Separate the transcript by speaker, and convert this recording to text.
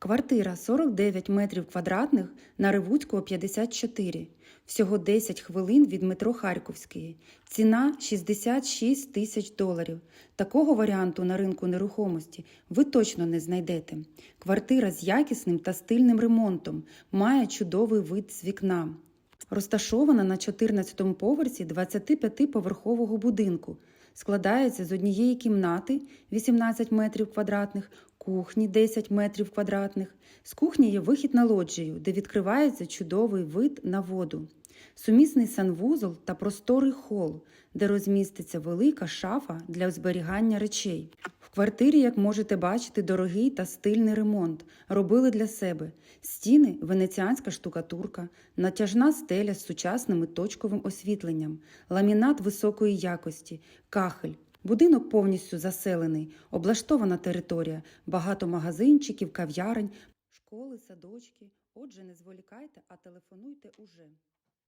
Speaker 1: Квартира 49 метрів квадратних на Ривуцького 54. Всього 10 хвилин від метро Харківської. Ціна 66 тисяч доларів. Такого варіанту на ринку нерухомості ви точно не знайдете. Квартира з якісним та стильним ремонтом має чудовий вид з вікна. Розташована на 14-му поверсі 25-поверхового будинку. Складається з однієї кімнати 18 метрів квадратних, кухні 10 метрів квадратних. З кухні є вихід на лоджію, де відкривається чудовий вид на воду. Сумісний санвузол та просторий хол, де розміститься велика шафа для зберігання речей. Квартирі, як можете бачити, дорогий та стильний ремонт робили для себе. Стіни венеціанська штукатурка, натяжна стеля з сучасним і точковим освітленням, ламінат високої якості, кахель. Будинок повністю заселений, облаштована територія, багато магазинчиків, кав'ярень, школи, садочки. Отже, не зволікайте, а телефонуйте уже.